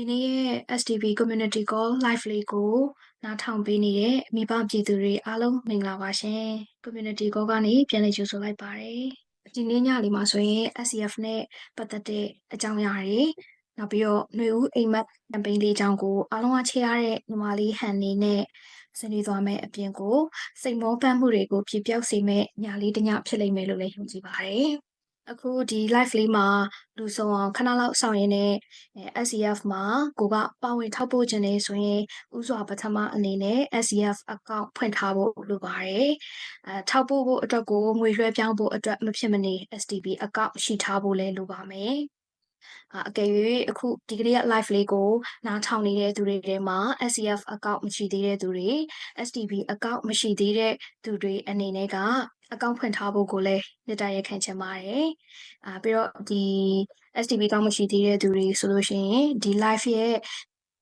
ဒီနေ့ရဲ့ STB Community Call Live လေးကိုနားထောင်ပေးနေတဲ့မိဘပြည်သူတွေအားလုံးမင်္ဂလာပါရှင် Community Call ကနေပြန်လည်ကြိုဆိုလိုက်ပါတယ်ဒီနေ့ညလေးမှာဆိုရင် SCF နဲ့ပတ်သက်တဲ့အကြောင်းအရာတွေနောက်ပြီးတော့ຫນွေဦးအိမ်မက် campaign လေးအကြောင်းကိုအားလုံးကချေရတဲ့ညီမလေးဟန်နေနဲ့ဆွေးနွေးသွားမယ်အပြင်ကိုစိတ်မောပန်းမှုတွေကိုပြပြောက်စေမဲ့ညလေးတစ်ညဖြစ်လိမ့်မယ်လို့လည်းယုံကြည်ပါတယ် အခုဒီ live လေးမှာလူဆောင်အောင်ခဏလောက်ဆောင်ရင်းနဲ့ SCF မှာကိုကပါဝင်ထောက်ပို့ခြင်းနေဆိုရင်ဥစွာပထမအနေနဲ့ SCF account ဖွင့်ထားဖို့လိုပါတယ်အဲထောက်ပို့ဖို့အတွက်ကိုငွေလွှဲပြောင်းဖို့အတွက်မဖြစ်မနေ STB account ရှိထားဖို့လည်းလိုပါမယ်အကယ်၍အခုဒီကနေ့ live လေးကိုနားထောင်နေတဲ့သူတွေထဲမှာ SCF account မရှိသေးတဲ့သူတွေ STB account မရှိသေးတဲ့သူတွေအနေနဲ့က အကောင့်ဖွင့်ထားဖို့ကိုလည်းမေတ္တာရပ်ခံချင်ပါတယ်။အာပြီးတော့ဒီ STB အကောင့်မရှိသေးတဲ့သူတွေဆိုလို့ရှိရင်ဒီ live ရဲ့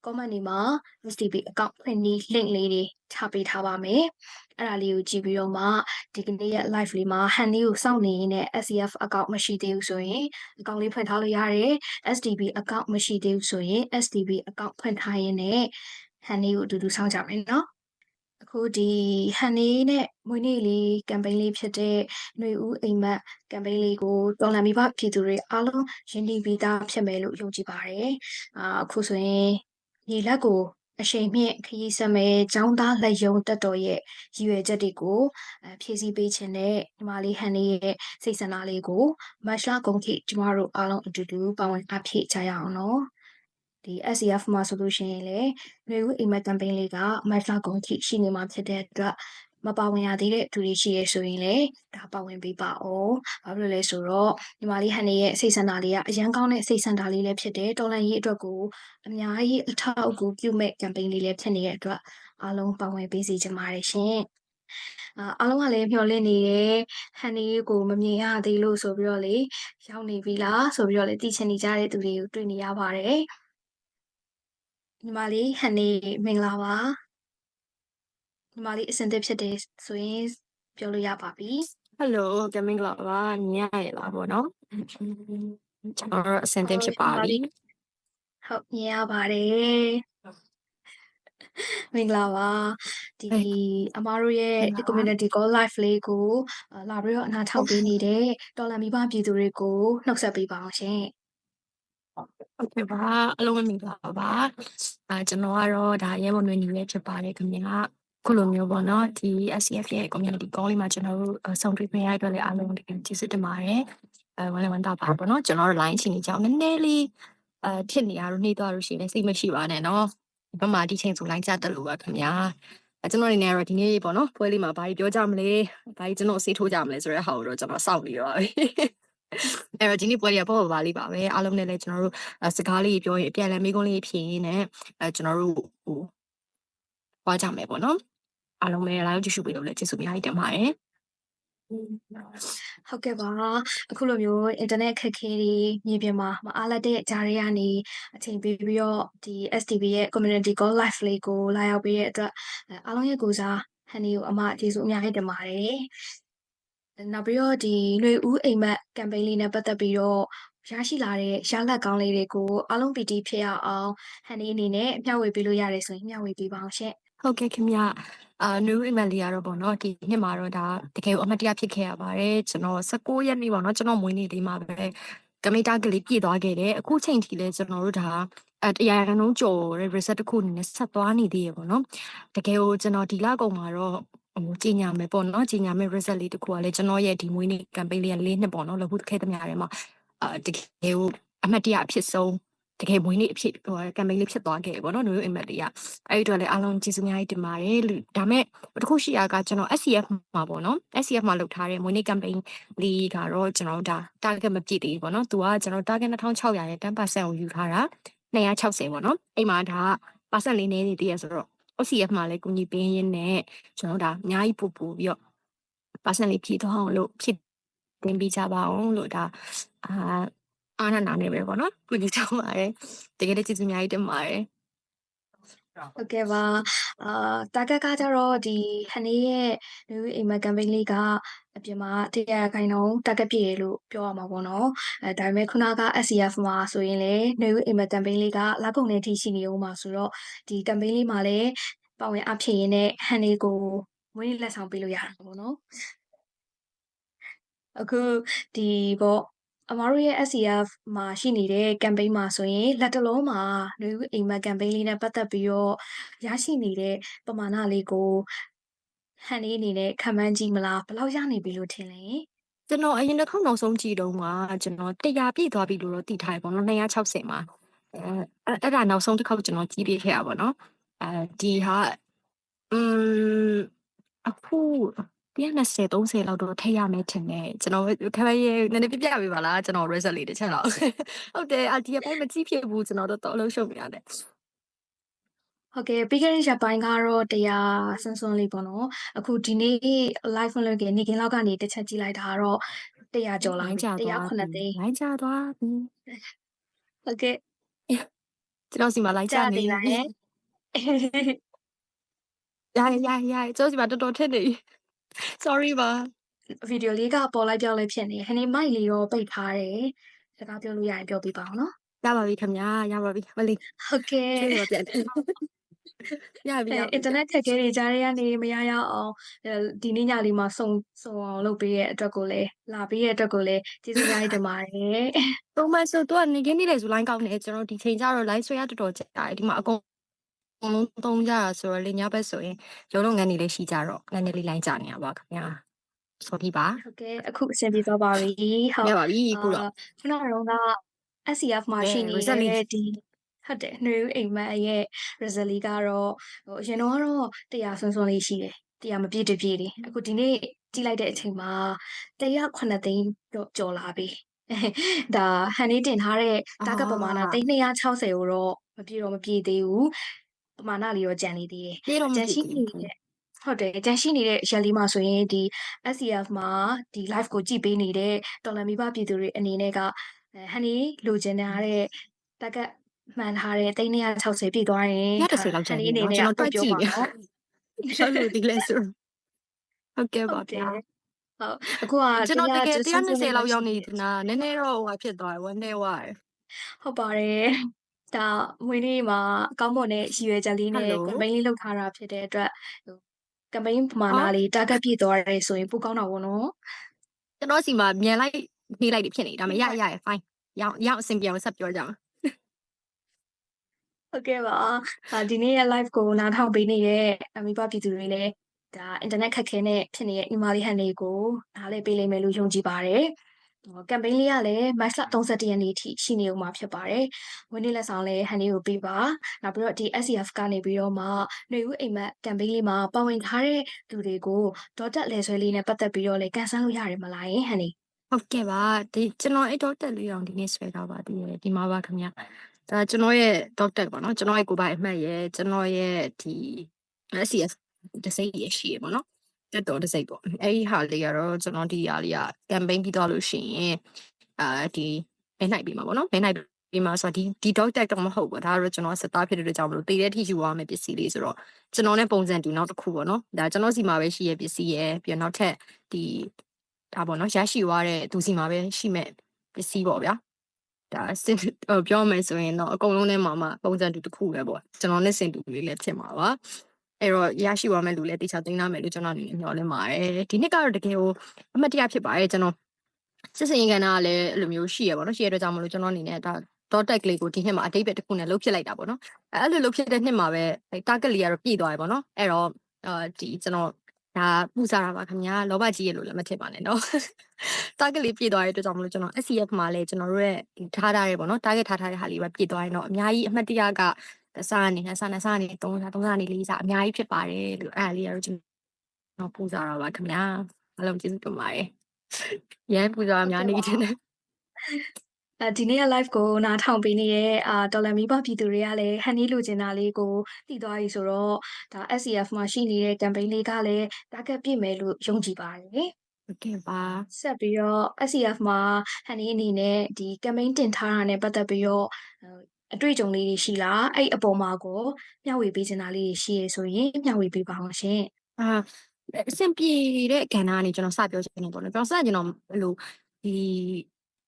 comment တွေမှာ STB အကောင့်ဖွင့်နည်း link လေးတွေထားပေးထားပါမယ်။အဲ့ဒါလေးကိုကြည့်ပြီးတော့မှဒီကနေ့ရဲ့ live လေးမှာ hand လေးကိုစောင့်နေရင်းနဲ့ SCF အကောင့်မရှိသေးဘူးဆိုရင်အကောင့်လေးဖွင့်ထားလို့ရတယ်။ STB အကောင့်မရှိသေးဘူးဆိုရင် STB အကောင့်ဖွင့်ထားရင်းနဲ့ hand လေးကိုအတူတူစောင့်ကြမယ်နော်။ အခုဒီဟန်နေနဲ့မွေးနေ့လေး campaign လေးဖြစ်တဲ့ຫນွေဦးအိမ်မက် campaign လေးကိုတော်လန်မိဘပြည်သူတွေအားလုံးရင်းနှီးပြီးသားဖြစ်မယ်လို့ယုံကြည်ပါတယ်။အာအခုဆိုရင်ဒီလက်ကိုအရှိန်မြင့်ခရီးဆက်မဲ့ចောင်းသားလက်ယုံတက်တော်ရဲ့ရည်ရွယ်ချက်တွေကိုအဖြည့်ဆည်းပေးခြင်းနဲ့ညီမလေးဟန်လေးရဲ့စိတ်ဆန္ဒလေးကိုမတ်လကုန်ထိကျမတို့အားလုံးအတူတူပါဝင်အဖြည့်ကြရအောင်နော်။ ဒီ SCF မှာဆိုလို့ရှိရင်လေຫນွေဦးအိမ်မက် campaign လေးကမတ်လကုန်ထိရှိနေမှာဖြစ်တဲ့အတွက်မပါဝင်ရသေးတဲ့သူတွေရှိရဆိုရင်လည်းဒါပါဝင်ပေးပါအောင်။ဘာဖြစ်လို့လဲဆိုတော့ညီမလေးဟန်နေရဲ့စိတ်ဆန္ဒလေးကအရန်ကောင်းတဲ့စိတ်ဆန္ဒလေးလည်းဖြစ်တယ်။တော်လန်ရေးအတွက်ကိုအများကြီးအထောက်အကူပြုမဲ့ campaign လေးလည်းဖြစ်နေတဲ့အတွက်အားလုံးပါဝင်ပေးစီချင်ပါတယ်ရှင်။အာအားလုံးကလည်းမျှော်လင့်နေတဲ့ဟန်နေကိုမမြင်ရသေးလို့ဆိုပြီးတော့လေရောက်နေပြီလားဆိုပြီးတော့လေသိချင်နေကြတဲ့သူတွေကိုတွေ့နေရပါတယ်။ ညီမလေးဟန်နေမင်္ဂလာပါညီမလေးအဆင်သင့်ဖြစ်တယ်ဆိုရင်ပြောလို့ရပါပြီဟယ်လိုကမင်္ဂလာပါညရလားပေါ့နော်ကျွန်တော်တို့အဆင်သင့်ဖြစ်ပါပြီဟုတ်မြင်ရပါတယ်မင်္ဂလာပါဒီအမားတို့ရဲ့ community call live လေးကိုအာလာပြီးတော့အနာထောက်ပေးနေတဲ့တော်လန်မိဘပြည်သူတွေကိုနှုတ်ဆက်ပေးပါအောင်ရှင် ဟုတ်ကဲ့ပါအလုံးမင်္ဂလာပါအာကျွန်တော်ကတော့ဒါရဲမွန်တွင်နေလေးဖြစ်ပါတယ်ခင်ဗျာခုလိုမျိုးပေါ့နော်ဒီ SCF ရဲ့ community call လေးမှာကျွန်တော်တို့ဆုံတွေ့ခွင့်ရတဲ့အတွက်လည်းအားလုံးတကယ်ကျေးဇူးတင်ပါတယ်အဲဝမ်းလည်းဝမ်းသာပါပေါ့နော်ကျွန်တော်တို့ line ချင်းနေကြအောင်နည်းနည်းလေးအဲဖြစ်နေရတော့နှိမ့်သွားလို့ရှိရင်စိတ်မရှိပါနဲ့နော်ဒီဘက်မှာဒီချိန်ဆို line ကြတက်လို့ပါခင်ဗျာအဲကျွန်တော်အနေနဲ့ကတော့ဒီနေ့ပေါ့နော်ပွဲလေးမှာဘာကြီးပြောကြမလဲဘာကြီးကျွန်တော်ဆေးထိုးကြမလဲဆိုတဲ့ဟာကိုတော့ကျွန်တော်စောင့်နေရောပါပြီ အဲ့တော့ဒီနေ့ပွဲလေးကပေါ့ပါလေးပါပဲအားလုံးနဲ့လည်းကျွန်တော်တို့စကားလေးပြောရင်အပြန်အလှန်မေးခွန်းလေးဖြေရင်းနဲ့အဲကျွန်တော်တို့ဟိုပွားကြမယ်ပေါ့နော်အားလုံးပဲ live ကြည့်ရှုပေးလို့လည်းကျေးဇူးအများကြီးတင်ပါတယ်ဟုတ်ကဲ့ပါအခုလိုမျိုးအင်တာနက်အခက်အခဲတွေမြေပြင်မှာမအားလက်တဲ့ဂျားတွေကနေအချိန်ပေးပြီးတော့ဒီ STB ရဲ့ community call live လေးကိုလာရောက်ပေးတဲ့အတွက်အဲအားလုံးရဲ့ကိုစားဟန်နီကိုအမကျေးဇူးအများကြီးတင်ပါတယ် နောက်ပြီးတော့ဒီຫນွေဦးအိမ်မက် campaign လေးနဲ့ပတ်သက်ပြီးတော့ရရှိလာတဲ့ရလဒ်ကောင်းလေးတွေကိုအားလုံးပီတိဖြစ်ရအောင်ဟန်နီအနေနဲ့မျှဝေပေးလို့ရတယ်ဆိုရင်မျှဝေပေးပါအောင်ရှင့်ဟုတ်ကဲ့ခင်ဗျအာ new email လေးကတော့ပေါ့နော်ဒီနှစ်မှာတော့ဒါတကယ်ကိုအမှတ်တရဖြစ်ခဲ့ရပါတယ်ကျွန်တော်16ရက်နေ့ပေါ့နော်ကျွန်တော်မွေးနေ့လေးမှာပဲကမိတာကလေးပြည့်သွားခဲ့တယ်အခုချိန်ထိလည်းကျွန်တော်တို့ဒါအဲတရားရန်လုံးကြော်တဲ့ reset တစ်ခုအနေနဲ့ဆက်သွားနေသေးရပေါ့နော်တကယ်ကိုကျွန်တော်ဒီလကုန်မှာတော့ ဟိုကြီးညာမယ်ပေါ့နော်ကြီးညာမယ် reset လေးတစ်ခုကလည်းကျွန်တော်ရဲ့ဒီမွေးနေ့ campaign လေးကလေးနှစ်ပေါ့နော်လို့ခုခဲ့တဲ့များထဲမှာအာတကယ်ကိုအမှတ်တရအဖြစ်ဆုံးတကယ်မွေးနေ့အဖြစ်ဟို campaign လေးဖြစ်သွားခဲ့ပေါ့နော် new email လေးကအဲ့ဒီတော့လည်းအားလုံးကျေးဇူးအများကြီးတင်ပါတယ်လို့ဒါမဲ့တခုရှိရကကျွန်တော် SCF မှာပေါ့နော် SCF မှာလုပ်ထားတဲ့မွေးနေ့ campaign လေးကတော့ကျွန်တော်ဒါ target မပြည့်သေးဘူးပေါ့နော်သူကကျွန်တော် target 2600ရဲ့10%ကိုယူထားတာ260ပေါ့နော်အဲ့မှာဒါ percent လေးနည်းနေသေးရဆိုတော့ OCF မှာလည်းကူညီပေးရင်းနဲ့ကျွန်တော်ဒါအများကြီးပို့ပို့ပြီးတော့ percent လေးဖြည့်သွားအောင်လို့ဖြစ်တင်ပေးကြပါအောင်လို့ဒါအာအားနာနာနေပဲပေါ့နော်ကုညီချောင်းပါတယ်တကယ်လည်းကျေးဇူးအများကြီးတင်ပါတယ် ဟုတ်ကဲ့ပါအာတာဂက်ကကြတော့ဒီဟန်နီရဲ့ new email campaign လေးကအပြင်မှာတရားခိုင်နှုန်း target ပြည့်တယ်လို့ပြောရမှာပေါ့နော်အဲဒါပေမဲ့ခုနက SCF မှာဆိုရင်လေ new email campaign လေးကလာကုန်နေထိရှိနေဦးမှာဆိုတော့ဒီ campaign လေးမှာလည်းပါဝင်အဖြစ်ရင်းနဲ့ဟန်နီကိုဝင်းလက်ဆောင်ပေးလို့ရတာပေါ့နော်အခုဒီပေါ့ အမားတို့ရဲ့ SCF မှာရှိနေတဲ့ campaign မှာဆိုရင်လက်တလုံးမှာ new email campaign လေးနဲ့ပတ်သက်ပြီးတော့ရရှိနေတဲ့ပမာဏလေးကိုဟန်လေးအနေနဲ့ခံမှန်းကြည့်မလားဘယ်လောက်ရနေပြီလို့ထင်လဲကျွန်တော်အရင်တစ်ခေါက်နောက်ဆုံးကြည့်တော့ကကျွန်တော်100ပြည့်သွားပြီလို့တော့သိထားတယ်ပေါ့နော်260မှာအဲအဲ့အဲ့ဒါနောက်ဆုံးတစ်ခေါက်ကျွန်တော်ကြည့်ပြခဲ့ရပါတော့အဲဒီဟာอืมအခု 120 30လောက်တော့ထည့်ရမယ်ထင်တယ်ကျွန်တော်ခက်ရဲနည်းနည်းပြပြပေးပါလားကျွန်တော် result လေးတစ်ချက်လောက်ဟုတ်တယ်အဒီအပိုင်းမကြည့်ဖြစ်ဘူးကျွန်တော်တော့တော့အလုပ်ရှုပ်နေရတယ်ဟုတ်ကဲ့ပြီးခဲ့တဲ့ရက်ပိုင်းကတော့တရားဆွန်းဆွန်းလေးပေါ့နော်အခုဒီနေ့ live ဖွင့်လို့ကနေကင်းလောက်ကနေတစ်ချက်ကြည့်လိုက်တာကတော့တရားကျော်လာလိုင်းပြီကြတရားသွားခုနှစ်သိန်းလိုင်းကြသွားပြီဟုတ်ကဲ့ကျွန်တော်စီမှာလိုင်းကြကြာနေသေးလားဟဲ့ရရရရကျွန်တော်စီမှာတော်တော်ထက်နေပြီ sorry ပါဗီဒီယိုလေးကပေါ်လိုက်ပြောက်လိုက်ဖြစ်နေဟန်နီမိုက်လေးရောပိတ်ထားတယ်စကားပြောလို့ရရင်ပြောပြပါအောင်နော်ရပါပြီခင်ဗျာရပါပြီမလေးဟုတ်ကဲ့ချွေးတော့ပြန်တယ်ရပြီအဲရအပြီင်တာနက်ခက်ခဲတွေကြားထဲကနေမရရအောင်အဲဒီနေ့ညလေးမှာစုံစုံအောင်လုပ်ပေးတဲ့အတွက်ကိုလည်းလာပေးတဲ့အတွက်ကိုလည်းကျေးဇူးများတင်ပါတယ်ပုံမှန်ဆိုတော့နေခင်းနေလေဆိုလိုင်းကောင်းနေကျွန်တော်ဒီချိန်ကျတော့ live ဆွဲရတော်တော်ကြာတယ်ဒီမှာအကုန်အ ကုန်လုံးသုံးကြတာဆိုတော့လေညဘက်ဆိုရင်ရုံးလုံးငန်းနေလေးရှိကြတော့ငန်းနေလေးလိုင်းကြနေရပါခင်ဗျာ sorry ပါဟုတ်ကဲ့အခုအဆင်ပြေသွားပါပြီဟုတ်ရပါပြီအခုတော့အာခုနကတော့က SCF မှာအဲရှိနေ result လေးတဲ့ဒီဟုတ်တယ် new အိမ်မက်ရဲ့ result လေးကတော့ဟိုအရင်တော့ကတော့တရားဆွန်းဆွန်းလေးရှိတယ်တရားမပြည့်တပြည့်လေးအခုဒီနေ့ကြည့်လိုက်တဲ့အချိန်မှာတရား9သိန်းတော့ကျော်လာပြီဒါဟန်နေတင်ထားတဲ့ target ပမာဏသိန်း260ကိုတော့မပြည့်တော့မပြည့်သေးဘူး ပမာဏလေးတော့ကျန်နေသေးတယ်ပြေတော့မကျန်ဖြစ်ရှိသေးနေဘူးတဲ့ဟုတ်တယ်ကျန်ရှိနေတဲ့ရက်လေးမှာဆိုရင်ဒီ SCF မှာဒီ live ကိုကြည့်ပေးနေတဲ့တော်လန်မိဘပြည်သူတွေအနေနဲ့ကအဲဟန်နီလိုချင်တဲ့တက်ကတ်မှန်ထားတဲ့360ပြည့်သွားရင်ရတစ်စိလောက်ကျန်နေအနေနော်နဲ့ကျွန်တော်တွက်ကြည့်ပါနေနော်ဘာလို့ဒီလဲဆိုဟုတ်ကဲ့ဟုပါတ်တဗျာယ်ဟုတ်အခုကကျွန်တော်တကယ်တရား120လောက်ရောက်နေတယ်တာနည်းနည်းတော့ဟိုဖြစ်သွားတယ်ဝမ်းနေသွားတယ်ဟုတ်ပါတယ် ဒါမွေးနေ့မှာအကောင်းမွန်တဲ့ရည်ရွယ်ချက်လေးနဲ့ Hello campaign လေးလုပ်ထားတာဖြစ်တဲ့အတွက်ဟို campaign ပမာဏလေး target ပြည့်သွားတယ်ဆိုရင်ပိုကောင်းတာပေါ့နော်ကျွန်တော်စီမှာမြန်လိုက်နေလိုက်ဖြစ်နေဒါပေမဲ့ရရရ fine ရအောင်ရအောင်အဆင်ပြေအောင်ဆက်ပြောကြအောင်ဟုတ်ကဲ့ပါအာဒီနေ့ရဲ့ live ကိုနားထောင်ပေးနေတဲ့အမိဘပြည်သူတွေလည်းဒါ internet ခက်ခဲနဲ့ဖြစ်နေတဲ့ email လေးဟန်လေးကိုနားလည်ပေးလိမ့်မယ်လို့ယုံကြည်ပါတယ် ဟို campaign လေးကလည်း max 31ရက်နေ့ထိရှိနေဦးမှာဖြစ်ပါတယ်။ဝင်နေ့လက်ဆောင်လည်းဟန်လေးကိုပေးပါ။နောက်ပြီးတော့ဒီ SCF ကနေပြီးတော့မှຫນွေဦးအိမ်မက် campaign လေးမှာပါဝင်ထားတဲ့သူတွေကိုဒေါ်တက်လဲဆွဲလေးနဲ့ပတ်သက်ပြီးတော့လည်းကန်ဆယ်လို့ရတယ်မလားယင်ဟန်လေးဟုတ်ကဲ့ပါဒီကျွန်တော်အဲ့တော့တက်လေးအောင်ဒီနေ့ဆွဲထားပါသေးတယ်ဒီမှာပါခင်ဗျဒါကျွန်တော်ရဲ့ doctor ပေါ့နော်ကျွန်တော်ရဲ့ကိုယ်ပိုင်အမှတ်ရဲ့ကျွန်တော်ရဲ့ဒီ SCS တစ်စိတ်ရရှိရပေါ့နော် တက်တော်တစ်စိတ်ပေါ့အဲ့ဒီဟာလေးကတော့ကျွန်တော်ဒီဟာလေးက campaign ပြီးသွားလို့ရှိရင်အာဒီဘယ်နိုင်ပြီမှာပေါ့နော်ဘယ်နိုင်ပြီမှာဆိုတော့ဒီဒီ doctor တော့မဟုတ်ဘူးဒါကတော့ကျွန်တော်စသားဖြစ်တဲ့အတွက်ကြောင့်မလို့တည်တဲ့ထိယူရမယ့်ပစ္စည်းလေးဆိုတော့ကျွန်တော်နဲ့ပုံစံတူနောက်တစ်ခုပေါ့နော်ဒါကျွန်တော်စီမှာပဲရှိရဲ့ပစ္စည်းရဲ့ပြီးတော့နောက်ထပ်ဒီဒါပေါ့နော်ရရှိသွားတဲ့သူစီမှာပဲရှိမဲ့ပစ္စည်းပေါ့ဗျာဒါစင်ဟိုပြောမယ်ဆိုရင်တော့အကုန်လုံးထဲမှာမှပုံစံတူတစ်ခုပဲပေါ့ကျွန်တော်နဲ့စင်တူလေးလည်းဖြစ်မှာပါ အဲ့တော့ရရှိသွားမဲ့လူလည်းတေချာသိမ်းနာမယ်လို့ကျွန်တော်အနေနဲ့မျှော်လင့်ပါတယ်ဒီနှစ်ကတော့တကယ်ကိုအမှတ်တရဖြစ်ပါတယ်ကျွန်တော်စစ်စင်ရင်ကဏ္ဍကလည်းအဲ့လိုမျိုးရှိရပါတော့ရှိရတဲ့ကြောင့်မလို့ကျွန်တော်အနေနဲ့ဒါ dot tag လေးကိုဒီနှစ်မှာအတိတ်ပဲတစ်ခုနဲ့လုတ်ဖြစ်လိုက်တာပေါ့နော်အဲ့လိုလုတ်ဖြစ်တဲ့နှစ်မှာပဲ target လေးကတော့ပြည့်သွားပြီပေါ့နော်အဲ့တော့အာဒီကျွန်တော်ဒါပူစားတာပါခင်ဗျာလောဘကြီးရလို့လည်းမထင်ပါနဲ့နော် target လေးပြည့်သွားတဲ့အတွက်ကြောင့်မလို့ကျွန်တော် SCF မှာလည်းကျွန်တော်တို့ရဲ့ဒီထားထားရဲပေါ့နော် target ထားထားတဲ့ဟာလေးပဲပြည့်သွားရင်တော့အများကြီးအမှတ်တရက တစားနေနှစ်စားနှစ်စားနေသုံးစားသုံးစားနေလေးစားအများကြီးဖြစ်ပါတယ်လို့အဲ့ဒါလေးကတော့ကျွန်တော်ပူစားတာပါခင်ဗျာအားလုံးကျေးဇူးတင်ပါတယ်ရန်ပူစားအများနေတယ်အဲဒီနေ့ရဲ့ live ကိုနားထောင်ပေးနေတဲ့အာဒေါ်လာမီဘပြည်သူတွေကလည်းဟန်နီလိုချင်တာလေးကိုသိသွားပြီဆိုတော့ဒါ SCF မှာရှိနေတဲ့ campaign လေးကလည်း target ပြည့်မယ်လို့ယုံကြည်ပါတယ်ဟုတ်ကဲ့ပါဆက်ပြီးတော့ SCF မှာဟန်နီအနေနဲ့ဒီ campaign တင်ထားတာနဲ့ပတ်သက်ပြီးတော့ဟို အတွေ့အကြုံလေးတွေရှိလားအဲ့အပေါ်မှာကိုမျှဝေပေးချင်တာလေးတွေရှိရဆိုရင်မျှဝေပေးပါအောင်ရှင်အာအဆင်ပြေတဲ့ကဏ္ဍကနေကျွန်တော်စပြောချင်တယ်ပေါ့နော်ကျွန်တော်စကျွန်တော်ဘယ်လိုဒီ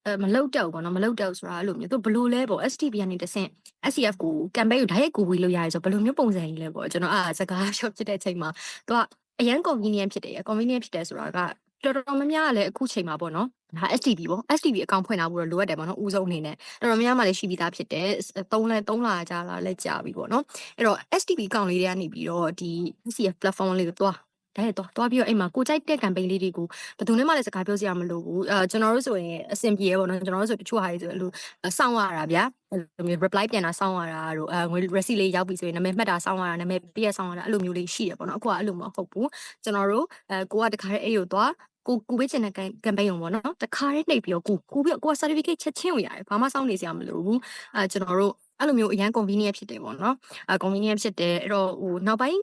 အဲမလောက်တော့ဘူးပေါ့နော်မလောက်တော့ဆိုတာအဲ့လိုမျိုးသူဘယ်လိုလဲပေါ့ STP ကနေတဆင့် SCF ကို campaign ကို direct ကိုဝေလို့ရတယ်ဆိုဘယ်လိုမျိုးပုံစံကြီးလဲပေါ့ကျွန်တော်အာစကားရှော့ဖြစ်တဲ့အချိန်မှာသူကအရန် convenient ဖြစ်တယ် convenient ဖြစ်တယ်ဆိုတာကတော်တော်များများကလည်းအခုချိန်မှာပေါ့နော် ဒါ STP ပေါ့ STP အကောင့်ဖွင့်ထားဖို့တော့လိုအပ်တယ်ပေါ့နော်ဦးဆုံးအနေနဲ့တော်တော်များများမှလည်းရှိပြီးသားဖြစ်တယ်သုံးလဲသုံးလာကြလာလဲကြာပြီပေါ့နော်အဲ့တော့ STP အကောင့်လေးတွေကနေပြီးတော့ဒီ SCF platform လေးကိုတွား ဒါရတော့တွားပြီးတော့အိမ်မှာကိုကြိုက်တဲ့ campaign လေးတွေကိုဘယ်သူနဲ့မှလည်းစကားပြောစရာမလိုဘူးအဲကျွန်တော်တို့ဆိုရင်အဆင်ပြေရပေါ့နော်ကျွန်တော်တို့ဆိုတချို့ဟာတွေဆိုအဲ့လိုစောင့်ရတာဗျာအဲ့လိုမျိုး reply ပြန်တာစောင့်ရတာတို့အဲငွေ receipt လေးရောက်ပြီဆိုရင်နာမည်မှတ်တာစောင့်ရတာနာမည်ပြည့်စောင့်ရတာအဲ့လိုမျိုးလေးရှိရပေါ့နော်အခုကအဲ့လိုမဟုတ်ဘူးကျွန်တော်တို့အဲကိုကတခါတည်းအဲ့ကိုသွားကိုကူပေးချင်တဲ့ campaign ုံပေါ့နော်တခါလေးနှိပ်ပြီးတော့ကိုကူပြီးတော့ကိုက certificate ချက်ချင်းကိုရတယ်ဘာမှစောင့်နေစရာမလိုဘူးအဲကျွန်တော်တို့အဲ့လိုမျိုးအရန် convenient ဖြစ်တယ်ပေါ့နော်အဲ convenient ဖြစ်တယ်အဲ့တော့ဟိုနောက်ပိုင်း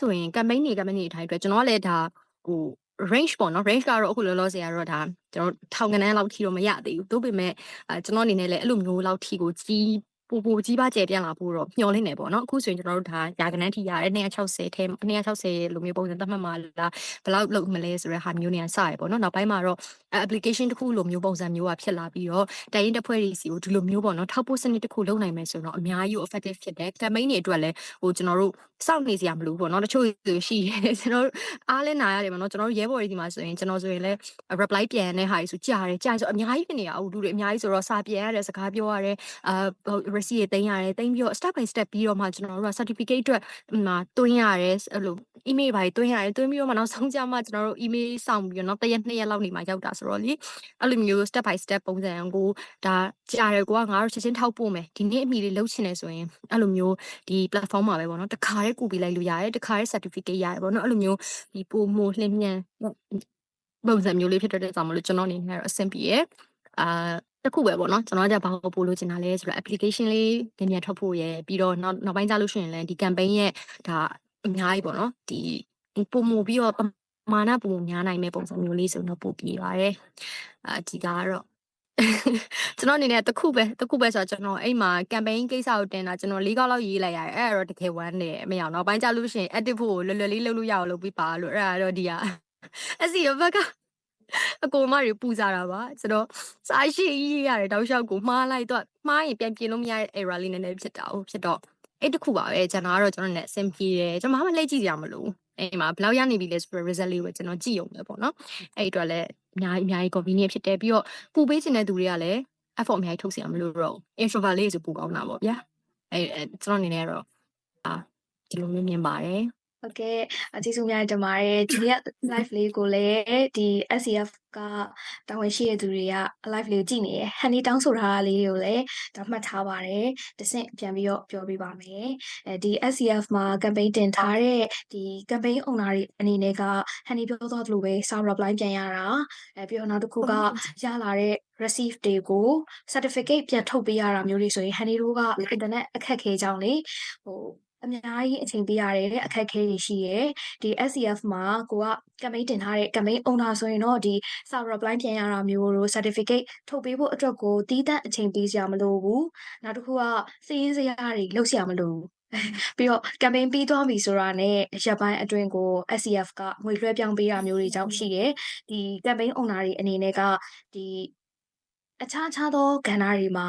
ဆိုရင် campaign တွေ campaign တွေထိုင်အတွက်ကျွန်တော်ကလည်းဒါဟို range ပေါ့နော် range ကတော့အခုလောလောဆယ်ကတော့ဒါကျွန်တော်ထောင်ကနန်းလောက်ထိတော့မရသေးဘူးသို့ပေမဲ့အဲကျွန်တော်အနေနဲ့လည်းအဲ့လိုမျိုးလောက်ထိကိုကြီး ပူပူကြီးပါကျယ်ပြန့်လာဖို့တော့မျှော်လင့်နေပေါ့နော်အခုဆိုရင်ကျွန်တော်တို့ဒါရာကနန်းထိရတယ်260ထဲ260လိုမျိုးပုံစံသတ်မှတ်မှလားဘယ်လောက်လုပ်မလဲဆိုတဲ့ဟာမျိုးနေရစရပေါ့နော်နောက်ပိုင်းမှာတော့ application တစ်ခုလိုမျိုးပုံစံမျိုးကဖြစ်လာပြီးတော့တိုင်ရင်တစ်ဖွဲ့တွေစီကိုဒီလိုမျိုးပေါ့နော်ထောက်ပို့စနစ်တစ်ခုလုပ်နိုင်မယ်ဆိုတော့အများကြီး effective ဖြစ်တယ် campaign တွေအတွက်လည်းဟိုကျွန်တော်တို့စောင့်နေစရာမလိုဘူးပေါ့နော်တချို့ဆိုရှိတယ်ကျွန်တော်တို့အားလဲနာရတယ်ပေါ့နော်ကျွန်တော်တို့ရဲဘော်တွေဒီမှာဆိုရင်ကျွန်တော်ဆိုရင်လည်း reply ပြန်တဲ့ဟာတွေဆိုကြားတယ်ကြားဆိုအများကြီးဖြစ်နေတာအူတူတွေအများကြီးဆိုတော့စာပြန်ရတယ်စကားပြောရတယ်အာ receipt တွေတင်ရတယ်တင်ပြီးတော့ step by step ပြီးတော့မှကျွန်တော်တို့က certificate အတွက်မှာတွင်းရတယ်အဲ့လို email ဘာတွေတွင်းရတယ်တွင်းပြီးတော့မှနောက်ဆုံးကြမှာကျွန်တော်တို့ email စောင့်ပြီးတော့နောက်တစ်ရက်နှစ်ရက်လောက်နေမှရောက်တာဆိုတော့လေအဲ့လိုမျိုး step by step ပုံစံကိုဒါကြားတယ်ကိုကငါတို့ချက်ချင်းထောက်ပို့မယ်ဒီနေ့အမိလေးလုပ်ချင်တယ်ဆိုရင်အဲ့လိုမျိုးဒီ platform မှာပဲပေါ့နော်တခါတည်းကူပြီးလိုက်လို့ရတယ်တခါတည်း certificate ရတယ်ပေါ့နော်အဲ့လိုမျိုးဒီပုံမိုလင်းမြန်ပုံစံမျိုးလေးဖြစ်တဲ့ကြောင့်မလို့ကျွန်တော်အနေနဲ့တော့အဆင်ပြေရအာ တခုပဲပေါ့နော်ကျွန်တော်ကဘာကိုပို့လို့ချင်တာလဲဆိုတော့ application လေးနည်းနည်းထွက်ဖို့ရယ်ပြီးတော့နောက်နောက်ပိုင်းကျလို့ရှိရင်လည်းဒီ campaign ရဲ့ဒါအများကြီးပေါ့နော်ဒီပုံမိုပြီးတော့မာနပုံများနိုင်မဲ့ပုံစံမျိုးလေးဆိုတော့ပို့ပြပါတယ်အာဒီကတော့ကျွန်တော်အနေနဲ့တခုပဲတခုပဲဆိုတော့ကျွန်တော်အိမ်မှာ campaign ကိစ္စကိုတင်တာကျွန်တော်၄ခေါက်လောက်ရေးလိုက်ရတယ်အဲ့ဒါတော့တကယ်ဝမ်းနေမရအောင်နောက်ပိုင်းကျလို့ရှိရင် active ဖို့လွယ်လွယ်လေးလုပ်လို့ရအောင်လုပ်ပြီးပါလို့အဲ့ဒါတော့ဒီဟာအစီရဘက်က အကိုမတွေပူစားတာပါဆိုတော့စာရှိရေးရတယ်တောက်လျှောက်ကိုမှားလိုက်တော့မှားရင်ပြန်ပြင်လို့မရတဲ့ error လေးနည်းနည်းဖြစ်တာ哦ဖြစ်တော့အဲ့တခုပါပဲကျွန်တော်ကတော့ကျွန်တော်နဲ့အဆင်ပြေတယ်ကျွန်တော်မှမလှည့်ကြည့်ကြမလို့အဲ့မှာဘယ်လောက်ရနေပြီလဲဆိုတော့ result လေးကိုကျွန်တော်ကြည့်အောင်ပဲပေါ့နော်အဲ့အတွက်လည်းအများကြီးအများကြီး convenient ဖြစ်တယ်ပြီးတော့ပူပေးချင်တဲ့သူတွေကလည်း effort အများကြီးထုတ်စီရမလို့တော့ introvert လေးဆိုပူကောင်းတာပေါ့ဗျာအဲ့ကျွန်တော်အနေနဲ့တော့အာဒီလိုမျိုးမြင်ပါတယ် ဟုတ်ကဲ့အကျေးဇူးများတင်ပါတယ်ဒီနေ့ live လေးကိုလည်းဒီ SCF ကတာဝန်ရှိတဲ့သူတွေက live လေးကိုကြည့်နေရယ် honey တောင်းဆိုထားတာလေးတွေကိုလည်းဒါမှတ်ထားပါတယ်တဆင့်ပြန်ပြီးတော့ပြောပြပါမယ်အဲဒီ SCF မှာ campaign တင်ထားတဲ့ဒီ campaign owner တွေအနေနဲ့က honey ပြောသွားသလိုပဲ sound reply ပြန်ရတာအဲပြီးတော့နောက်တစ်ခုကရလာတဲ့ receive တွေကို certificate ပြန်ထုတ်ပေးရတာမျိုးတွေဆိုရင် honey တို့က internet အခက်ခဲကြောင်းလေဟို အများကြီးအချိန်ပေးရတယ်အခက်အခဲတွေရှိရယ်ဒီ SCF မှာကိုက campaign တင်ထားတဲ့ campaign owner ဆိုရင်တော့ဒီစာ reply ပြန်ရတာမျိုးတို့ certificate ထုတ်ပေးဖို့အတွက်ကိုတည်တံ့အချိန်ပေးစရာမလိုဘူးနောက်တစ်ခုကစည်ရင်းစရာတွေလုပ်စရာမလိုဘူးပြီးတော့ campaign ပြီးသွားပြီဆိုတာနဲ့ရပ်ပိုင်းအတွင်းကို SCF ကငွေလွှဲပြောင်းပေးတာမျိုးတွေကြောင့်ရှိတယ်ဒီ campaign owner တွေအနေနဲ့ကဒီအခြားခြားသောကဏ္ဍတွေမှာ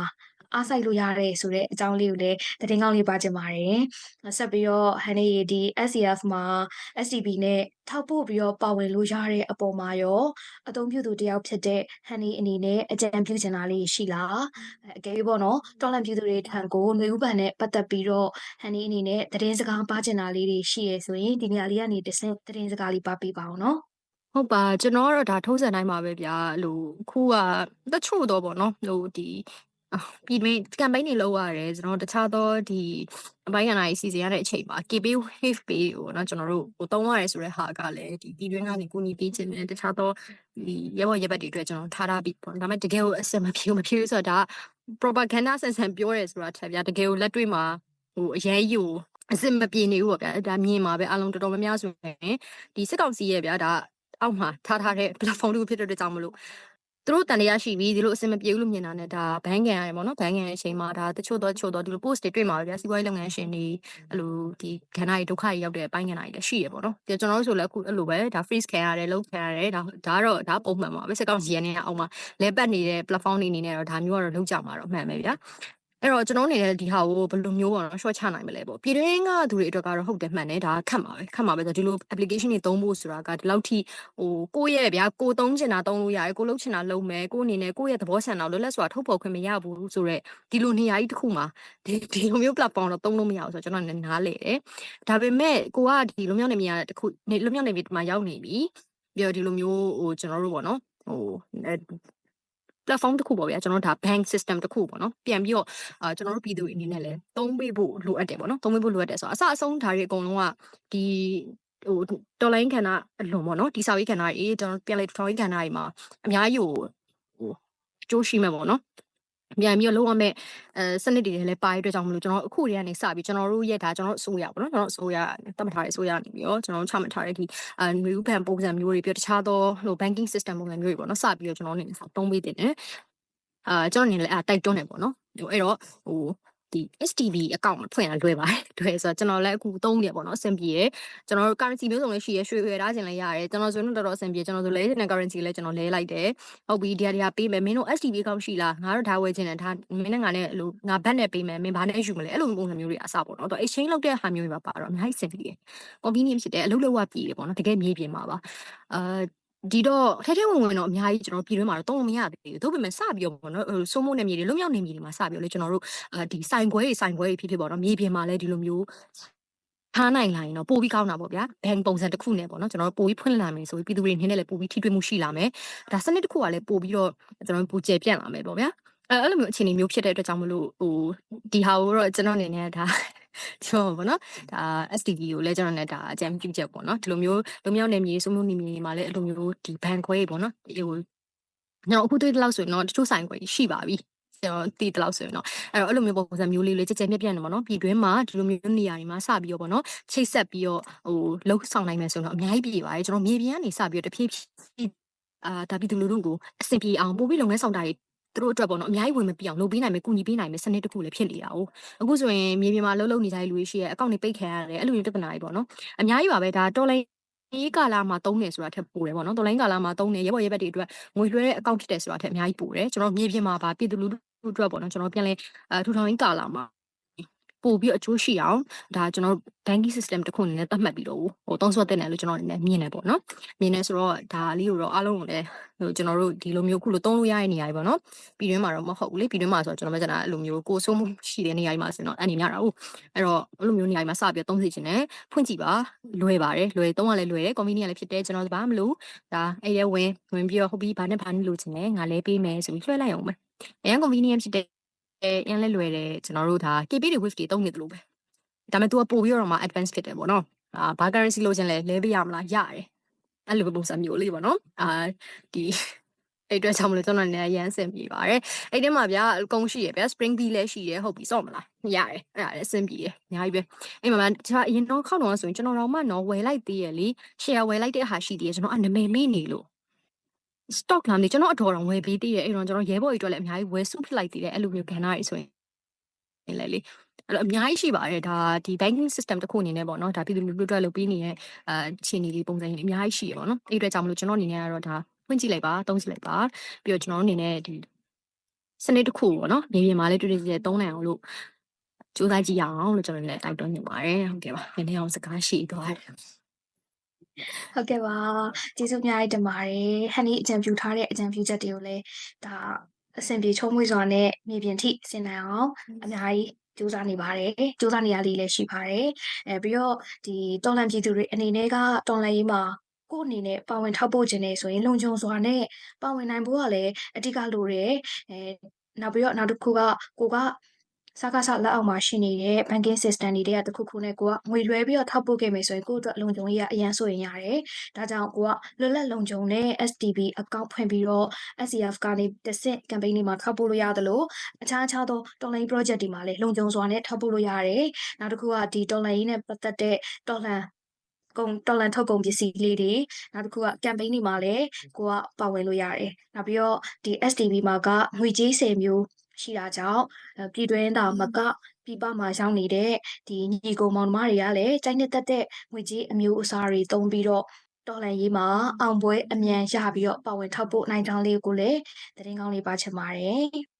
အားစိုက်လို့ရတယ်ဆိုတဲ့အကြောင်းလေးကိုလည်းသတင်းကောင်းလေးပါချင်ပါတယ်။ဆက်ပြီးတော့ဟန်နေဒီ SCF မှာ SCB နဲ့ထောက်ပို့ပြီးတော့ပါဝင်လို့ရတဲ့အပေါ်မှာရောအသုံးပြုသူတယောက်ဖြစ်တဲ့ဟန်နေအနေနဲ့အကြံပြုချင်တာလေးရှိလား။အကယ်၍ပေါ့နော်တော်လန်ပြည်သူတွေထံကိုຫນွေဥပန်နဲ့ပတ်သက်ပြီးတော့ဟန်နေအနေနဲ့သတင်းစကားပါချင်တာလေးတွေရှိရဆိုရင်ဒီနေရာလေးကနေတဆင့်သတင်းစကားလေးပါပေးပါအောင်နော်။ဟုတ်ပါကျွန်တော်ကတော့ဒါထုံးစံတိုင်းပါပဲဗျာလို့ခုကတချို့တော့ပေါ့နော်လို့ဒီ ပြည်တွင်း campaign တွေလုပ်ရတယ်ကျွန်တော်တခြားသောဒီအပိုင်းအနာကြီးစီစဉ်ရတဲ့အချိန်မှာ KB wave ပေးကိုเนาะကျွန်တော်တို့ဟိုတုံးရတယ်ဆိုတဲ့ဟာကလည်းဒီပြည်တွင်းကနေကိုညီပေးခြင်းနဲ့တခြားသောဒီရဲဘော်ရဲဘက်တွေအတွက်ကျွန်တော်ထားထားပြီးပေါ့ဒါပေမဲ့တကယ်ကိုအစမပြေမပြေဆိုတော့ဒါ propaganda ဆန်ဆန်ပြောရဲဆိုတာထက်ဗျာတကယ်ကိုလက်တွေ့မှာဟိုအရေးယူအစမပြေနေဘူးပေါ့ဗျာဒါမြင်ပါပဲအလုံးတော်တော်များများဆိုရင်ဒီစစ်ကောင်စီရဲ့ဗျာဒါအောက်မှာထားထားတဲ့ platform တစ်ခုဖြစ်တဲ့အတွက်ကြောင့်မလို့ သူတို့တန်တရားရှိပြီးဒီလိုအဆင်မပြေဘူးလို့မြင်တာနဲ့ဒါဘန်းကန်ရတယ်ပေါ့နော်ဘန်းကန်ရဲ့အချိန်မှာဒါတချို့တော့တချို့တော့ဒီလို post တွေတွေ့မှာပဲဗျာစီးပွားရေးလုပ်ငန်းရှင်တွေအဲ့လိုဒီခန္ဓာကြီးဒုက္ခကြီးရောက်တဲ့အပိုင်းခန္ဓာကြီးလည်းရှိရပေါ့နော်ဒီကျွန်တော်တို့ဆိုလည်းအခုအဲ့လိုပဲဒါ freeze ခံရတယ်လုံးခံရတယ်ဒါဒါတော့ဒါပုံမှန်ပါပဲစက်ကောက်စီရနေအောင်မှာလဲပတ်နေတဲ့ platform တွေအနေနဲ့တော့ဒါမျိုးကတော့လုံးကြမှာတော့မှန်ပဲဗျာ အဲ့တော့ကျွန်တော်အနေနဲ့ဒီဟာကိုဘယ်လိုမျိုးပေါ့နော် short ချနိုင်မလဲပေါ့ပြည်တွင်းကသူတွေအတွက်ကတော့ဟုတ်တယ်မှန်တယ်ဒါခက်မှာပဲခက်မှာပဲဆိုဒီလို application တွေသုံးဖို့ဆိုတာကဒီလောက်ထိဟိုကိုယ့်ရဲ့ဗျာကိုသုံးချင်တာသုံးလို့ရတယ်ကိုလုပ်ချင်တာလုပ်မယ်ကိုအနေနဲ့ကိုယ့်ရဲ့သဘောဆန္ဒလွတ်လပ်စွာထုတ်ဖော်ခွင့်မရဘူးဆိုတော့ဒီလိုနေရာကြီးတစ်ခုမှာဒီဒီလိုမျိုး platform တော့သုံးလို့မရဘူးဆိုတော့ကျွန်တော်နားလေတယ်ဒါပေမဲ့ကိုကဒီလွန်မြောက်နေမြာတစ်ခုလွန်မြောက်နေပြီဒီမှာရောက်နေပြီပြီးတော့ဒီလိုမျိုးဟိုကျွန်တော်တို့ပေါ့နော်ဟို platform တစ်ခုပေါ့ဗျာကျွန်တော်တို့ဒါ bank system တစ်ခုပေါ့နော်ပြန်ပြီးတော့အာကျွန်တော်တို့ပြည်သူတွေအနေနဲ့လည်းသုံးပေးဖို့လိုအပ်တယ်ပေါ့နော်သုံးပေးဖို့လိုအပ်တယ်ဆိုတော့အစအဆုံးဒါတွေအကုန်လုံးကဒီဟိုတော်လိုင်းခန္ဓာအလွန်ပေါ့နော်ဒီစာရေးခန္ဓာကြီးကျွန်တော်ပြန်လေထောင်းရေးခန္ဓာကြီးမှာအများကြီးဟိုဟိုကျိုးရှိမဲ့ပေါ့နော် ပြန်ပြီးတော့လုံးဝမဲ့အဲစနစ်တွေလည်းပါရတဲ့အတွက်ကြောင့်မလို့ကျွန်တော်အခုတည်းကနေစပြီးကျွန်တော်တို့ရဲ့ဒါကျွန်တော်တို့အစိုးရပေါ့နော်ကျွန်တော်တို့အစိုးရတတ်မှတ်ထားတဲ့အစိုးရနေပြီးတော့ကျွန်တော်တို့ချမှတ်ထားတဲ့ဒီအဲ new bank ပုံစံမျိုးတွေပြီးတော့တခြားသောဟို banking system ပုံစံမျိုးတွေပေါ့နော်စပြီးတော့ကျွန်တော်တို့အနေနဲ့သုံးပေးတင်တယ်အာကျွန်တော်အနေနဲ့အဲ့တိုက်တွန်းတယ်ပေါ့နော်ဟိုအဲ့တော့ဟို ဒီ STB account ဖွင့်ရလွယ်ပါတယ်လွယ်ဆိုတော့ကျွန်တော်လည်းအခုသုံးနေပေါ့နော်အဆင်ပြေတယ်ကျွန်တော်တို့ currency မျိုးစုံလည်းရှိရရွှေရွှေထားခြင်းလည်းရတယ်ကျွန်တော်ဆိုရင်တော်တော်အဆင်ပြေကျွန်တော်ဆိုလဲတဲ့ currency လည်းကျွန်တော်လဲလိုက်တယ်ဟုတ်ပြီဒီဟာဒီဟာပေးမယ်မင်းတို့ STB account ရှိလားငါတို့ဒါဝယ်ခြင်းနဲ့ဒါမင်းနဲ့ငါနဲ့အဲ့လိုငါဘတ်နဲ့ပေးမယ်မင်းဘာနဲ့ယူမလဲအဲ့လိုပုံစံမျိုးတွေအစပေါ့နော်တော့ exchange လုပ်တဲ့ဟာမျိုးတွေပါပါတော့အများကြီးအဆင်ပြေတယ် convenient ဖြစ်တယ်အလုပ်လုပ်ရပြည်တယ်ပေါ့နော်တကယ်မြေပြင်မှာပါအာ ဒီတော့ထဲထဲဝင်ဝင်တော့အများကြီးကျွန်တော်ပြည်တွင်းမှာတော့တုံးလို့မရသေးဘူး။သို့ပေမဲ့စပြီးတော့ပေါ့နော်ဟိုစိုးမိုးနေမြေတွေလွတ်မြောက်နေမြေတွေမှာစပြီးတော့လေကျွန်တော်တို့အာဒီဆိုင်ခွဲတွေဆိုင်ခွဲတွေဖြစ်ဖြစ်ပေါ့နော်မြေပြင်မှာလည်းဒီလိုမျိုးထားနိုင်လာရင်တော့ပိုပြီးကောင်းတာပေါ့ဗျာဘန်ပုံစံတစ်ခုနဲ့ပေါ့နော်ကျွန်တော်တို့ပိုပြီးဖွင့်လာမယ်ဆိုပြီးပြည်သူတွေနည်းနည်းလည်းပိုပြီးထိတွေ့မှုရှိလာမယ်ဒါစနစ်တစ်ခုကလည်းပိုပြီးတော့ကျွန်တော်တို့ပိုကျယ်ပြန့်လာမယ်ပေါ့ဗျာအဲအဲ့လိုမျိုးအခြေအနေမျိုးဖြစ်တဲ့အတွက်ကြောင့်မလို့ဟိုဒီဟာကိုတော့ကျွန်တော်အနေနဲ့ဒါ ကျွန်တော်ပေါ့နော်ဒါ STV ကိုလည်းကျွန်တော်နဲ့ဒါအကြံပြုချက်ပေါ့နော်ဒီလိုမျိုးလူမျိုးနယ်မြေစုံမျိုးနယ်မြေတွေမှာလည်းအဲ့လိုမျိုးဒီဘန်ခွဲပေါ့နော်ဟိုကျွန်တော်အခုတွေ့တဲ့လောက်ဆိုရင်တော့တချို့ဆိုင်ခွဲရှိပါပြီကျွန်တော်တည်တလောက်ဆိုရင်တော့အဲ့တော့အဲ့လိုမျိုးပုံစံမျိုးလေးလေးကြက်ကြက်ပြက်ပြက်နေပေါ့နော်ပြည်တွင်းမှာဒီလိုမျိုးနေရာတွေမှာစပြီးတော့ပေါ့နော်ချိတ်ဆက်ပြီးတော့ဟိုလှုပ်ဆောင်နိုင်မယ်ဆိုတော့အများကြီးပြည်ပါတယ်ကျွန်တော်မြေပြင်ကနေစပြီးတော့တဖြည်းဖြည်းအာဒါပြည်သူလူထုကိုအဆင်ပြေအောင်ပို့ပြီးလုပ်ငန်းဆောင်တာတွေ သူတို့အတွက်ပေါ့နော်အများကြီးဝင်မပြအောင်လုပ်ပေးနိုင်မယ်ကုညီပေးနိုင်မယ်စနစ်တစ်ခုလည်းဖြစ်နေတာ哦အခုဆိုရင်မြေပြင်မှာလှုပ်လှုပ်နေကြတဲ့လူတွေရှိရဲ့အကောင့်တွေပိတ်ခံရတယ်အဲ့လိုမျိုးပြဿနာတွေပေါ့နော်အများကြီးပါပဲဒါတော်လိုင်းဒီကာလာမှာတုံးနေဆိုတာထက်ပိုတယ်ပေါ့နော်တော်လိုင်းကာလာမှာတုံးနေရဲဘော်ရဲဘက်တွေအတွက်ငွေလွှဲတဲ့အကောင့်ဖြစ်တယ်ဆိုတာထက်အများကြီးပိုတယ်ကျွန်တော်မြေပြင်မှာပါပြည်သူလူထုအတွက်ပေါ့နော်ကျွန်တော်ပြန်လဲအဲထူထောင်ရင်းကာလာမှာ ပို့ပြီးအကျိုးရှိအောင်ဒါကျွန်တော် banking system တစ်ခုအနေနဲ့သတ်မှတ်ပြီးတော့ဟိုသုံးစွဲတဲ့နယ်လို့ကျွန်တော်အနေနဲ့မြင်နေပေါ့နော်မြင်နေဆိုတော့ဒါလေးကိုတော့အားလုံးကိုလည်းဟိုကျွန်တော်တို့ဒီလိုမျိုးခုလိုသုံးလို့ရတဲ့နေရာတွေပေါ့နော်ပြည်တွင်းမှာတော့မဟုတ်ဘူးလေပြည်တွင်းမှာဆိုတော့ကျွန်တော်မကျန်တာအဲ့လိုမျိုးကိုဆိုးမှုရှိတဲ့နေရာတွေမှာဆိုတော့အဲ့နေများတာဟုတ်အဲ့တော့အဲ့လိုမျိုးနေရာတွေမှာစပြီးသုံးစီခြင်းနဲ့ဖွင့်ကြည့်ပါလွယ်ပါတယ်လွယ်သုံးရလဲလွယ်တယ် convenient လည်းဖြစ်တယ်ကျွန်တော်ဘာမလို့ဒါအဲ့ရဲဝင်ဝင်ပြီးတော့ဟုတ်ပြီဘာနဲ့ဘာနဲ့လိုချင်လဲငါလဲပေးမယ်ဆိုပြီးလွှဲလိုက်အောင်ပဲအရင် convenient ဖြစ်တယ် အဲရန်လဲလွယ်တယ်ကျွန်တော်တို့ဒါ KP တွေ wave တွေတုံးနေတယ်လို့ပဲဒါပေမဲ့ तू ကပို့ပြီးတော့မှ advance ဖြစ်တယ်ပေါ့နော်အာဘာ currency လိုချင်လဲလဲပေးရမလားရတယ်အဲ့လိုပုံစံမျိုးလေးပေါ့နော်အာဒီအဲ့အတွက်ကြောင့်မလို့ကျွန်တော်လည်းရမ်းစင်ပြေပါတယ်အဲ့ဒီမှာဗျာအကုန်ရှိရဗျာ spring bee လည်းရှိတယ်ဟုတ်ပြီစော့မလားရတယ်အဲ့ဒါလည်းအဆင်ပြေတယ်အများကြီးပဲအဲ့မှာကျွန်တော်အရင်တော့ခောက်တော့ဆိုရင်ကျွန်တော်တော့မှတော့ဝယ်လိုက်သေးရလေ share ဝယ်လိုက်တဲ့ဟာရှိသေးတယ်ကျွန်တော်အနမေမေ့နေလို့ stock လာနေကျွန်တော်အတော်တော်ဝယ်ပေးသေးတယ်အဲ့တော့ကျွန်တော်ရဲဘော်ကြီးအတွက်လည်းအများကြီးဝယ်စုဖြစ်လိုက်သေးတယ်အဲ့လိုမျိုးကဏ္ဍတွေဆိုရင်လေလေအဲ့တော့အများကြီးရှိပါတယ်ဒါဒီ banking system တစ်ခုအနေနဲ့ပေါ့နော်ဒါပြည်သူလူထုအတွက်လုပ်ပေးနေတဲ့အာခြေနေလေးပုံစံကြီးအများကြီးရှိရပါတော့အဲ့အတွက်ကြောင့်မလို့ကျွန်တော်အနေနဲ့ကတော့ဒါဖွင့်ကြည့်လိုက်ပါသုံးကြည့်လိုက်ပါပြီးတော့ကျွန်တော်အနေနဲ့ဒီစနစ်တစ်ခုပေါ့နော်မြေပြင်မှာလည်းတွေ့တွေ့ကြည့်သုံးနိုင်အောင်လို့ကြိုးစားကြည့်ရအောင်လို့ကျွန်တော်လည်းတိုက်တွန်းနေပါတယ်ဟုတ်ကဲ့ပါနည်းနည်းအောင်စကားရှိသွားတယ် ဟုတ်ကဲ့ပါကျေးဇူးအများကြီးတင်ပါတယ်ဟန်နီအကြံပြုထားတဲ့အကြံပြုချက်တွေကိုလည်းဒါအဆင်ပြေချုံးမွေးစွာနဲ့မြေပြင်ထိဆင်နိုင်အောင်အများကြီးကြိုးစားနေပါတယ်ကြိုးစားနေရလေးလည်းရှိပါတယ်အဲပြီးတော့ဒီတော်လန်ပြည်သူတွေအနေနဲ့ကတော်လန်ရေးမှာကိုယ့်အနေနဲ့ပါဝင်ထောက်ပို့ခြင်းနေဆိုရင်လုံခြုံစွာနဲ့ပါဝင်နိုင်ဖို့ကလည်းအဓိကလိုတယ်အဲနောက်ပြီးတော့နောက်တစ်ခုကကိုက စကားစလက်အောက်မှာရှိနေတဲ့ banking system တွေတခုခုနဲ့ကိုကငွေလွှဲပြီးတော့ထောက်ပို့ခဲ့မယ်ဆိုရင်ကိုယ့်အတွက်လုံခြုံရေးကအရန်ဆိုရင်ရတယ်။ဒါကြောင့်ကိုကလွတ်လပ်လုံခြုံတဲ့ STB account ဖွင့်ပြီးတော့ SCF ကနေတစ်ဆင့် campaign တွေမှာထောက်ပို့လို့ရတယ်လို့အခြားအခြားသော online project တွေမှာလည်းလုံခြုံစွာနဲ့ထောက်ပို့လို့ရတယ်။နောက်တစ်ခုကဒီ online နဲ့ပတ်သက်တဲ့တော်လှန်ကုန်တော်လန်ထုတ်ကုန်ပစ္စည်းလေးတွေနောက်တစ်ခုက campaign တွေမှာလည်းကိုကပါဝင်လို့ရတယ်နောက်ပြီးတော့ဒီ STB မှာကငွေကြေး10မျိုး ရှိတာကြောင့်အဲပြည်တွင်းတာမကပြည်ပမှာရောက်နေတဲ့ဒီညီကိုမောင်နှမတွေကလည်းကြိုက်နှစ်သက်တဲ့ငွေကြေးအမျိုးအစားတွေသုံးပြီးတော့တော်လှန်ရေးမှာအောင်ပွဲအမြန်ရပြီးတော့ပါဝင်ထောက်ပို့နိုင်ကြောင်းလေးကိုလည်းသတင်းကောင်းလေးပါချင်ပါတယ်